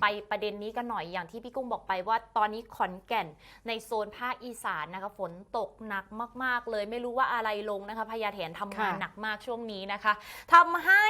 ไปประเด็นนี้กันหน่อยอย่างที่พี่กุ้งบอกไปว่าตอนนี้ขอนแก่นในโซนภาคอีสานนะคะฝนตกหนักมาก ๆ เลยไม่รู้ว่าอะไรลงนะคะพญาแถนทำงานหนักมากช่วงนี้นะคะทำให้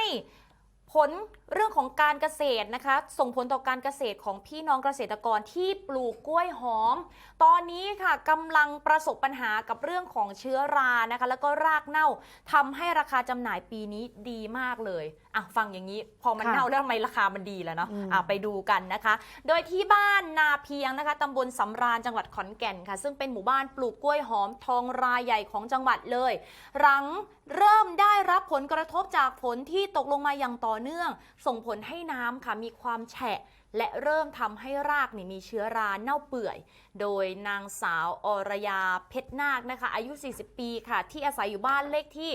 ผลเรื่องของการเกษตรนะคะ ส่งผลต่อการเกษตรของพี่น้องเกษตรกรที่ปลูกกล้วยหอม ตอนนี้ค่ะกำลังประสบปัญหากับเรื่องของเชื้อรานะคะ แล้วก็รากเน่าทำให้ราคาจำหน่ายปีนี้ดีมากเลยอะฟังอย่างนี้ พอมันค่ะเน่าแล้วทำไมราคามันดีแล้วเนาะอืมอะไปดูกันนะคะ โดยที่บ้านนาเพียงนะคะตำบลสำราญจังหวัดขอนแก่นค่ะ ซึ่งเป็นหมู่บ้านปลูกกล้วยหอมทองรายใหญ่ของจังหวัดเลย หลังเริ่มได้รับผลกระทบจากฝนที่ตกลงมาอย่างต่อเนื่อง ส่งผลให้น้ำค่ะมีความแฉะ และเริ่มทำให้รากนี่มีเชื้อราเน่าเปื่อย โดยนางสาวอรยาเพชรนาคนะคะ อายุ 40 ปีค่ะ ที่อาศัยอยู่บ้านเลขที่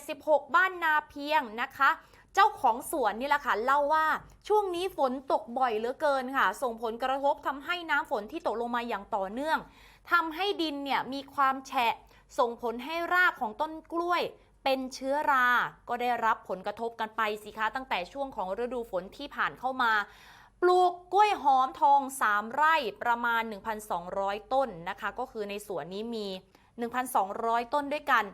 76 บ้านนาเพียงนะคะเจ้าของสวนนี่แหละค่ะเล่าว่าช่วงนี้ฝนตกบ่อยเหลือเกินค่ะ ส่งผลกระทบทำให้น้ำฝนที่ตกลงมาอย่างต่อเนื่องทำให้ดินเนี่ยมีความแฉะ ส่งผลให้รากของต้นกล้วย เป็นเชื้อรา ก็ได้รับผลกระทบกันไปสิคะ ตั้งแต่ช่วงของฤดูฝนที่ผ่านเข้ามา ปลูกกล้วยหอมทอง 3 ไร่ประมาณ 1,200 ต้นนะคะ ก็คือในสวนนี้มี 1,200 ต้นด้วยกัน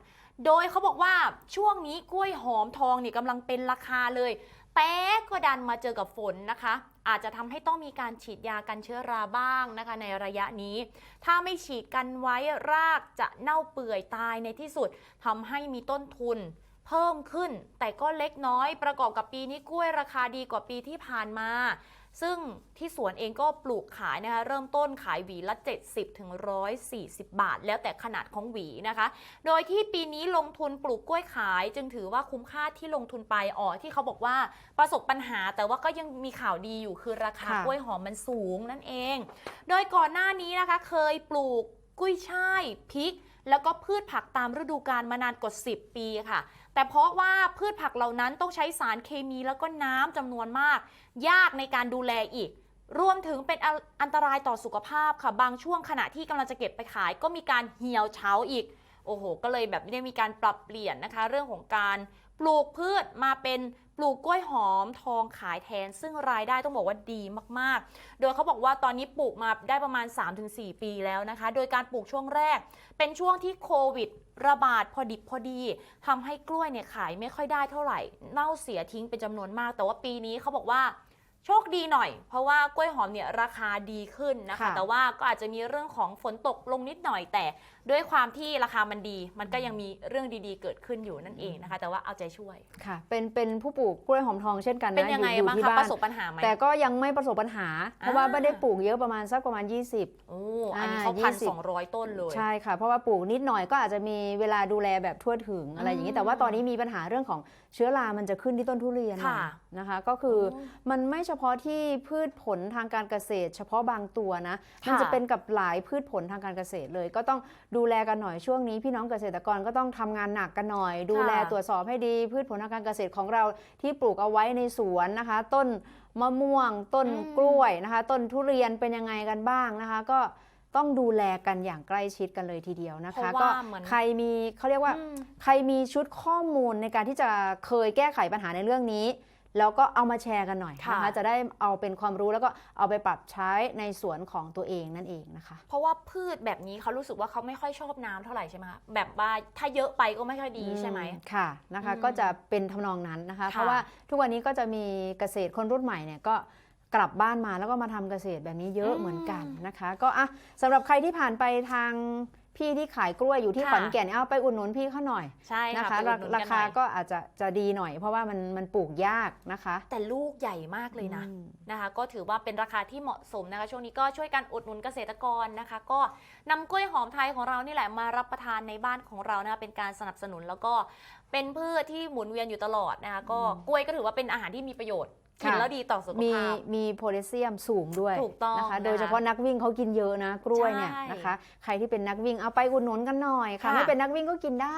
โดยเขาบอกว่าช่วงนี้กล้วยหอมทองเนี่ยกำลังเป็นราคาเลย แต่ก็ดันมาเจอกับฝนนะคะ อาจจะทำให้ต้องมีการฉีดยากันเชื้อราบ้างนะคะ ในระยะนี้ ถ้าไม่ฉีดกันไว้รากจะเน่าเปื่อยตายในที่สุดทำให้มีต้นทุน เพิ่มขึ้น แต่ก็เล็กน้อยประกอบกับปีนี้กล้วยราคาดีกว่าปีที่ผ่านมา ซึ่งที่สวนเองก็ปลูกขายนะคะเริ่มต้นขายหวีละ 70ถึง140 บาท แล้วแต่ขนาดของหวีนะคะ โดยที่ปีนี้ลงทุนปลูกกล้วยขาย จึงถือว่าคุ้มค่าที่ลงทุนไปอ๋อที่เขาบอกว่าประสบปัญหา แต่ว่าก็ยังมีข่าวดีอยู่คือราคาค่ะกล้วยหอมมันสูงนั่นเอง โดยก่อนหน้านี้นะคะเคยปลูกกุ้ยช่ายพริก แล้วก็พืชผักตามฤดูกาลมานานกว่า 10 ปีค่ะแต่เพราะว่าพืชผักเหล่านั้นต้องใช้สารเคมีแล้วก็น้ำจำนวนมาก ยากในการดูแลอีก รวมถึงเป็นอันตรายต่อสุขภาพค่ะบางช่วงขณะที่กำลังจะเก็บไปขาย ก็มีการเหี่ยวเฉาอีก โอ้โห ก็เลยแบบไม่ได้มีการปรับเปลี่ยนนะคะ เรื่องของการปลูกพืชมาเป็น ลูกกล้วยหอมทองขายแทน ซึ่งรายได้ต้องบอกว่าดีมากๆ โดยเขาบอกว่าตอนนี้ปลูกมาได้ประมาณ 3-4 ปีแล้วนะคะ โดยการปลูกช่วงแรก เป็นช่วงที่โควิดระบาดพอดิบพอดีทำให้กล้วยเนี่ยขายไม่ค่อยได้เท่าไหร่ เน่าเสียทิ้งเป็นจำนวนมาก แต่ว่าปีนี้เขาบอกว่า โชคดีหน่อย เพราะว่ากล้วยหอมเนี่ยราคาดีขึ้นนะคะ ค่ะแต่ว่าก็อาจจะมีเรื่องของฝนตกลงนิดหน่อยแต่ ด้วยความที่ราคามันดี มันก็ยังมีเรื่องดีๆ เกิดขึ้นอยู่นั่นเองนะคะ แต่ว่าเอาใจช่วย ค่ะ เป็นเป็นผู้ปลูกกล้วยหอมทองเช่นกันนะเป็นยังไงอยู่บ้างที่คะบ้าปนระสบปัญหาไหม แต่ก็ยังไม่ประสบปัญหา เพราะว่าอ่า ไม่ได้ปลูกเยอะประมาณสักประมาณ 20 โอ้อันนี้อ่าเขาพัน20สองร้อยต้นเลย ใช่ค่ะ เพราะว่าปลูกนิดหน่อยก็อาจจะมีเวลาดูแลแบบทั่วถึงอะไรอย่างอืนี้มแต่ว่าตอนนี้มีปัญหาเรื่องของเชื้อรา มันจะขึ้นที่ต้นทุเรียนค่ะนะคะ ก็คืออม มันไม่เฉพาะที่พืชผลทางการเกษตร เฉพาะบางตัวนะค่ะมันจะเป็นกับหลายพืชผลทางการเกษตรเลย ก็ต้องดูแลกันหน่อยช่วงนี้ พี่น้องเกษตรกรก็ต้องทำงานหนักกันหน่อย ดูแลตรวจสอบให้ดีพืชผลทางการเกษตรของเราที่ปลูกเอาไว้ในสวนนะคะ ต้นมะม่วง ต้นอืมกล้วยนะคะ ต้นทุเรียนเป็นยังไงกันบ้างนะคะ ก็ต้องดูแลกันอย่างใกล้ชิดกันเลยทีเดียวนะเพราะคะว่าก็เหมือนใครมีเขาเรียกว่าอืมใครมีชุดข้อมูลในการที่จะเคยแก้ไขปัญหาในเรื่องนี้ แล้วก็เอามาแชร์กันหน่อยค่ะนะคะจะได้เอาเป็นความรู้แล้วก็เอาไปปรับใช้ในสวนของตัวเองนั่นเองนะคะ เพราะว่าพืชแบบนี้เขารู้สึกว่าเขาไม่ค่อยชอบน้ำเท่าไหร่ใช่ไหมคะแบบว่าถ้าเยอะไปก็ไม่ค่อยดีใช่ไหมอืค่ะนะคะอืมก็จะเป็นทำนองนั้นนะคะค่ะเพราะว่าทุกวันนี้ก็จะมีเกษตรคนรุ่นใหม่เนี่ยก็กลับบ้านมาแล้วก็มาทำเกษตรแบบนี้เยอะอืมเหมือนกันนะคะ ก็อะสำหรับใครที่ผ่านไปทาง พี่ที่ขายกล้วยอยู่ที่ค่ะขอนแก่นเอาไปอุดหนุนพี่เขาหน่อยใช่นะค่ะคะไปอุดหนุนรากันหคาน่อยก็อาจจะจะดีหน่อย เพราะว่ามันมันปลูกยากนะคะแต่ลูกใหญ่มากเลยนะอืม นะคะ ก็ถือว่าเป็นราคาที่เหมาะสมนะคะ ช่วงนี้ก็ช่วยกันอุดหนุนเกษตรกรนะคะ ก็นำกล้วยหอมไทยของเรานี่แหละมารับประทานในบ้านของเรานะคะเป็นการสนับสนุนแล้วก็เป็นพืชที่หมุนเวียนอยู่ตลอดนะคะ ก็อืม กล้วยก็ถือว่าเป็นอาหารที่มีประโยชน์ กินค่ะแล้วดีต่อสุขมีภาพ มีโพแทสเซียมสูงด้วยถูกต้องนะคะนะคะ โดยเฉพาะนักวิ่งเขากินเยอะนะกล้วยเนี่ยใช่นะคะ ใครที่เป็นนักวิ่งเอาไปอุดหนุนกันหน่อยค่ะ ค่ะ ไม่เป็นนักวิ่งก็กินได้